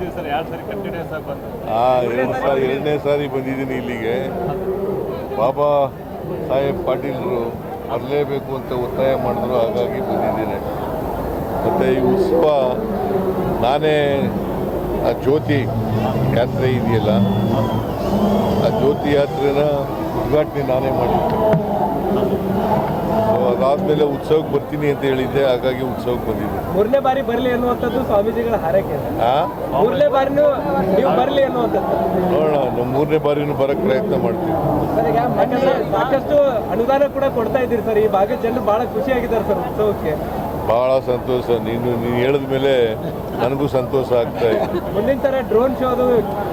ಎರಡು ಸರಿ ಎರಡನೇ ಸಾರಿ ಬಂದಿದ್ದೀನಿ ಇಲ್ಲಿಗೆ. ಬಾಬಾ ಸಾಹೇಬ್ ಪಾಟೀಲ್ರು ಬರಲೇಬೇಕು ಅಂತ ಒತ್ತಾಯ ಮಾಡಿದ್ರು ಹಾಗಾಗಿ ಬಂದಿದ್ದೀನಿ. ಮತ್ತು ಈ ಉತ್ಸವ ನಾನೇ ಆ ಜ್ಯೋತಿ ಯಾತ್ರೆ ಇದೆಯಲ್ಲ ಆ ಜ್ಯೋತಿ ಯಾತ್ರೆನ ಉದ್ಘಾಟನೆ ನಾನೇ ಮಾಡಿದ್ದೆ ಅದಾದಮೇಲೆ ಉತ್ಸವಕ್ಕೆ ಬರ್ತೀನಿ ಅಂತ ಹೇಳಿದ್ದೆ ಹಾಗಾಗಿ ಉತ್ಸವಕ್ಕೆ ಬಂದಿದ್ದೆ ಮೂರನೇ ಬಾರಿ ಬರಲಿ ಅನ್ನುವಂಥದ್ದು ಸ್ವಾಮೀಜಿಗಳ ಹಾರೈಕೆ ಮೂರನೇ ಬಾರಿ ನೀವು ಬರಲಿ ಅನ್ನುವಂಥದ್ದು. ನೋಡೋಣ ನಾವು ಮೂರನೇ ಬಾರಿನೂ ಬರೋಕ್ಕೆ ಪ್ರಯತ್ನ ಮಾಡ್ತೀವಿ. ಸಾಕಷ್ಟು ಅನುದಾನ ಕೂಡ ಕೊಡ್ತಾ ಇದ್ದೀರಿ ಸರ್. ಈ ಭಾಗದ ಜನರು ಬಹಳ ಖುಷಿಯಾಗಿದ್ದಾರೆ ಸರ್ ಉತ್ಸವಕ್ಕೆ. ಭಾಳ ಸಂತೋಷ. ನೀನು ನೀನು ಹೇಳಿದ ಮೇಲೆ ನನಗೂ ಸಂತೋಷ ಆಗ್ತಾ ಇದೆ. ಮುಂದಿನ ತರ ಡ್ರೋನ್ ಶೋ ಅದು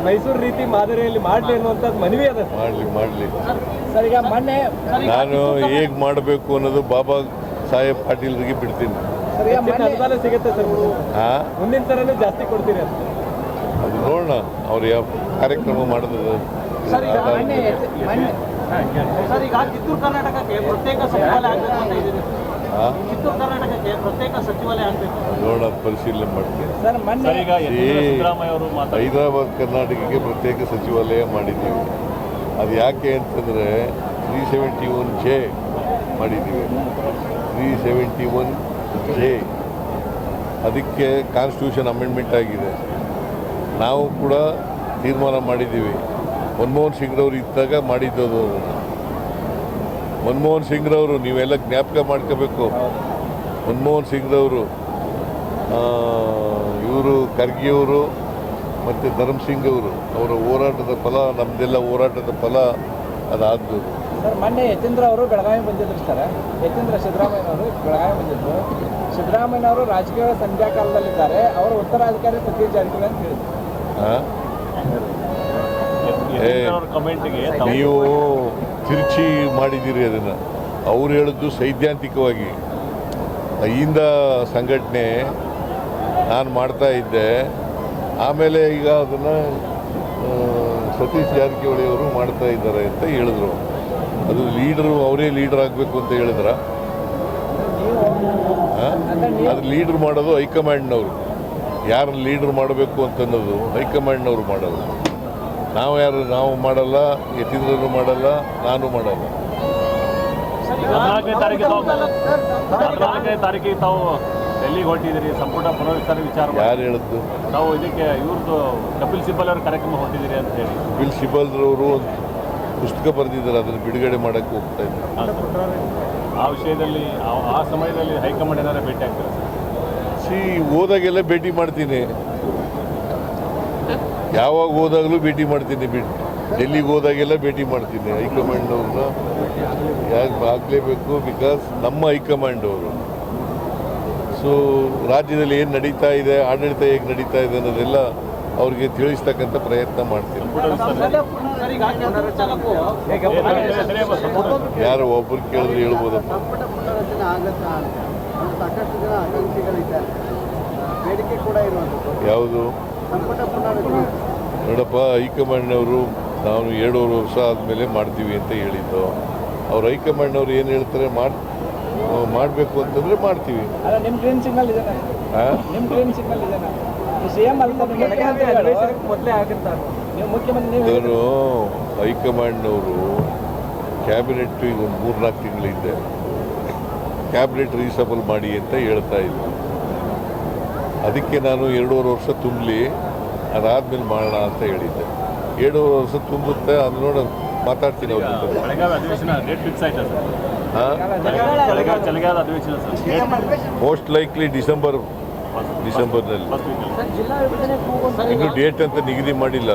ಮೈಸೂರು ರೀತಿ ಮಾದರಿಯಲ್ಲಿ ಮಾಡಲಿ ಅನ್ನುವಂಥದ್ದು ಮನವಿ ಅದ. ಮಾಡಲಿ ಮಾಡಲಿ. ಸರ್ ಈಗ ಮೊನ್ನೆ ನಾನು ಹೇಗೆ ಮಾಡಬೇಕು ಅನ್ನೋದು ಬಾಬಾ ಸಾಹೇಬ್ ಪಾಟೀಲ್ರಿಗೆ ಬಿಡ್ತೀನಿ. ಸರ್ ಈಗ ಮೊನ್ನೆ ಅನುದಾನ ಸಿಗುತ್ತೆ ಸರ್. ಹಾಂ? ಮುಂದಿನ ಸಲನೂ ಜಾಸ್ತಿ ಕೊಡ್ತೀರಿ ಅಂತ. ಅದು ನೋಡೋಣ. ಅವ್ರು ಯಾವ ಕಾರ್ಯಕ್ರಮ ಮಾಡಿದ್ರು ಸರ್ ಈಗ ಮೊನ್ನೆ ಮೊನ್ನೆ ಸರ್ ಈಗ ಕಿತ್ತೂರು ಕರ್ನಾಟಕಕ್ಕೆ ಪ್ರತ್ಯೇಕ ಸಚಿವಾಲಯ ಆಗಬೇಕು ಅಂತ ಇದ್ದೀರಿ. ನೋಡೋಣ ಪರಿಶೀಲನೆ ಮಾಡ್ತೀವಿ ಸರ್ ಮೊನ್ನೆ ಸರ್ ಈಗ ಯತೀಂದ್ರ ಸಿದ್ದರಾಮಯ್ಯ ಅವರು ಮಾತಾಡಿ ಹೈದರಾಬಾದ್ ಕರ್ನಾಟಕಕ್ಕೆ ಪ್ರತ್ಯೇಕ ಸಚಿವಾಲಯ ಮಾಡಿದ್ದೀವಿ. ಅದು ಯಾಕೆ ಅಂತಂದರೆ ತ್ರೀ ಸೆವೆಂಟಿ ಒನ್ ಜೆ ಮಾಡಿದ್ದೀವಿ. Three seventy one J. ಅದಕ್ಕೆ ಕಾನ್ಸ್ಟಿಟ್ಯೂಷನ್ ಅಮೆಂಡ್ಮೆಂಟ್ ಆಗಿದೆ. ನಾವು ಕೂಡ ತೀರ್ಮಾನ ಮಾಡಿದ್ದೀವಿ. ಮನಮೋಹನ್ ಸಿಂಗ್ರವರು ಇದ್ದಾಗ ಮಾಡಿದ್ದದು ಅದನ್ನು ಮನಮೋಹನ್ ಸಿಂಗ್ರವರು ನೀವೆಲ್ಲ ಜ್ಞಾಪಕ ಮಾಡ್ಕೋಬೇಕು. ಮನಮೋಹನ್ ಸಿಂಗ್ರವರು ಇವರು ಖರ್ಗೆಯವರು ಮತ್ತು ಧರ್ಮಸಿಂಗ್ ಅವರು ಅವರ ಹೋರಾಟದ ಫಲ ನಮ್ಮದೆಲ್ಲ ಹೋರಾಟದ ಫಲ ಅದಾದ್ದು. ಸರ್ ಮೊನ್ನೆ ಯತೀಂದ್ರ ಅವರು ಬೆಳಗಾವಿ ಬಂದಿದ್ರು ಸರ್. ಯತೀಂದ್ರ ಸಿದ್ದರಾಮಯ್ಯನವರು ಬೆಳಗಾವಿ ಬಂದಿದ್ರು. ಸಿದ್ದರಾಮಯ್ಯನವರು ರಾಜಕೀಯ ಸಂಧ್ಯಾ ಕಾಲದಲ್ಲಿದ್ದಾರೆ ಅವರು ಉತ್ತರಾಧಿಕಾರಿ ಸತೀಶ್ ಜಾರಕಿಹೊಳಿ ಅಂತ ಹೇಳಿದ್ರು. ಅವ್ರ ನೀವು ತಿರುಚಿ ಮಾಡಿದ್ದೀರಿ ಅದನ್ನು. ಅವ್ರು ಹೇಳಿದ್ದು ಸೈದ್ಧಾಂತಿಕವಾಗಿ. ಅಯ್ಯಿಂದ ಸಂಘಟನೆ ನಾನು ಮಾಡ್ತಾ ಇದ್ದೆ. ಆಮೇಲೆ ಈಗ ಅದನ್ನು ಸತೀಶ್ ಜಾರಕಿಹೊಳಿ ಅವರು ಮಾಡ್ತಾ ಇದ್ದಾರೆ ಅಂತ ಹೇಳಿದ್ರು. ಅದು ಲೀಡರು, ಅವರೇ ಲೀಡರ್ ಆಗಬೇಕು ಅಂತ ಹೇಳಿದ್ರ? ಅದು ಲೀಡರ್ ಮಾಡೋದು ಹೈಕಮಾಂಡ್ನವರು. ಯಾರು ಲೀಡರ್ ಮಾಡಬೇಕು ಅಂತನ್ನೋದು ಹೈಕಮಾಂಡ್ನವರು ಮಾಡೋದು. ನಾವು ಯಾರು ನಾವು ಮಾಡಲ್ಲ ಎತ್ತಿದ್ರೂ ಮಾಡಲ್ಲ ನಾನು ಮಾಡಲ್ಲ. ತಾರೀಕಿಗೆ ತಾವು ಡೆಲ್ಲಿಗೆ ಹೊರಟಿದ್ದೀರಿ? ಸಂಪುಟ ಪುನರ್ವಿಚಾರ ವಿಚಾರ. ಯಾರು ಹೇಳಿದ್ದು? ತಾವು ಇದಕ್ಕೆ ಇವ್ರದ್ದು ಕಪಿಲ್ ಸಿಬ್ಬಲ್ ಅವ್ರ ಕಾರ್ಯಕ್ರಮ ಹೊರಟಿದ್ದೀರಿ ಅಂತ ಹೇಳಿ. ಕಪಿಲ್ ಶಿಬಲ್ರವರು ಒಂದು ಪುಸ್ತಕ ಬರೆದಿದ್ದಾರೆ ಅದನ್ನು ಬಿಡುಗಡೆ ಮಾಡೋಕ್ಕೆ ಹೋಗ್ತಾ ಇದ್ದಾರೆ. ಆ ವಿಷಯದಲ್ಲಿ ಆ- ಆ ಸಮಯದಲ್ಲಿ ಹೈಕಮಾಂಡ್ ಏನಾರ ಭೇಟಿ ಆಗ್ತಾರೆ ಸಿ ಹೋದಾಗೆಲ್ಲ ಭೇಟಿ ಮಾಡ್ತೀನಿ. ಯಾವಾಗ ಹೋದಾಗಲೂ ಭೇಟಿ ಮಾಡ್ತೀನಿ ಬಿಟ್ಟು ಡೆಲ್ಲಿಗೆ ಹೋದಾಗೆಲ್ಲ ಭೇಟಿ ಮಾಡ್ತೀನಿ. ಹೈಕಮಾಂಡ್ ಅವ್ರನ್ನ ಯಾಕೆ ಆಗಲೇಬೇಕು? ಬಿಕಾಸ್ ನಮ್ಮ ಹೈಕಮಾಂಡ್ ಅವರು. ಸೊ ರಾಜ್ಯದಲ್ಲಿ ಏನು ನಡೀತಾ ಇದೆ, ಆಡಳಿತ ಹೇಗೆ ನಡೀತಾ ಇದೆ ಅನ್ನೋದೆಲ್ಲ ಅವ್ರಿಗೆ ತಿಳಿಸ್ತಕ್ಕಂಥ ಪ್ರಯತ್ನ ಮಾಡ್ತೀನಿ. ಯಾರು ಒಬ್ಬರು ಕೇಳಿದ್ರೆ ಹೇಳ್ಬೋದು ಯಾವುದು? ನೋಡಪ್ಪ ಹೈಕಮಾಂಡ್ನವರು ನಾವು ಎರಡೂವರೆ ವರ್ಷ ಆದಮೇಲೆ ಮಾಡ್ತೀವಿ ಅಂತ ಹೇಳಿದ್ದು. ಅವ್ರು ಹೈಕಮಾಂಡ್ನವ್ರು ಏನು ಹೇಳ್ತಾರೆ ಮಾಡಿ ಮಾಡಬೇಕು ಅಂತಂದರೆ ಮಾಡ್ತೀವಿ. ಇವರು ಹೈಕಮಾಂಡ್ನವರು ಕ್ಯಾಬಿನೆಟ್ ಈಗ ಒಂದು ಮೂರ್ನಾಲ್ಕು ತಿಂಗಳಿದ್ದೆ ಕ್ಯಾಬಿನೆಟ್ ರೀಸಬಲ್ ಮಾಡಿ ಅಂತ ಹೇಳ್ತಾ ಇದ್ದರು ಅದಕ್ಕೆ ನಾನು ಎರಡೂವರೆ ವರ್ಷ ತುಂಬಲಿ. ಅದಾದ್ಮೇಲೆ ಮಾಡೋಣ ಅಂತ ಹೇಳಿದ್ದೆ. ಏಳು ವರ್ಷ ತುಂಬುತ್ತೆ ಅದು ನೋಡ ಮಾತಾಡ್ತೀನಿ ಅವ್ರ ಜೊತೆ. ಅಧಿವೇಶನ ಡೇಟ್ ಫಿಕ್ಸ್ ಆಯ್ತಾ ಸರ್? ಹಾಂ? ಬೆಳಗಾವಿ ಚಳಿಗಾಲ ಅಧಿವೇಶನ sir. Date most likely December ಡಿಸೆಂಬರ್ನಲ್ಲಿ ಇನ್ನು ಡೇಟ್ ಅಂತ ನಿಗದಿ ಮಾಡಿಲ್ಲ.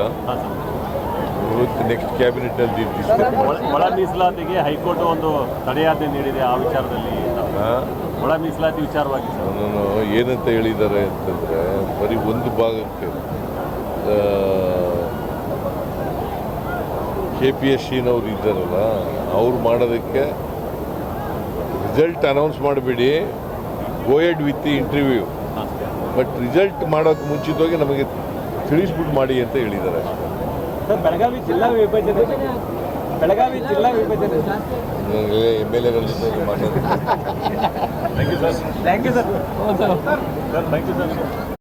ಇವತ್ತು ನೆಕ್ಸ್ಟ್ ಕ್ಯಾಬಿನೆಟ್ನಲ್ಲಿ ಅಲ್ಲಿ ಒಳ- ಮೀಸಲಾತಿಗೆ ಹೈಕೋರ್ಟ್ ಒಂದು ತಡೆಯಾಜ್ಞೆ ನೀಡಿದೆ ಆ ವಿಚಾರದಲ್ಲಿ. ಒಳ ಮೀಸಲಾತಿ ವಿಚಾರವಾಗಿ ಸರ್. ನಾನು ಏನಂತ ಹೇಳಿದ್ದಾರೆ ಅಂತಂದ್ರೆ ಬರೀ ಒಂದು ಭಾಗಕ್ಕೆ. ಕೆ ಪಿ ಎಸ್ ಸಿನವ್ರು ಇದ್ದಾರಲ್ಲ ಅವ್ರು ಮಾಡೋದಕ್ಕೆ ರಿಸಲ್ಟ್ ಅನೌನ್ಸ್ ಮಾಡಬೇಡಿ. Go ahead with interview but result ಮಾಡೋಕ್ಕೆ ಮುಂಚಿತವಾಗಿ ನಮಗೆ ತಿಳಿಸ್ಬಿಟ್ಟು ಮಾಡಿ ಅಂತ ಹೇಳಿದ್ದಾರೆ ಸರ್ ಬೆಳಗಾವಿ ಜಿಲ್ಲಾ ವಿಭಜನೆ. ಬೆಳಗಾವಿ ಜಿಲ್ಲಾ ವಿಭಜನೆ. ಎಂ ಎಲ್ ಎಗಳ ಜೊತೆ ಮಾತಾಡ್ತೀನಿ thank you sir thank you sir sir thank you sir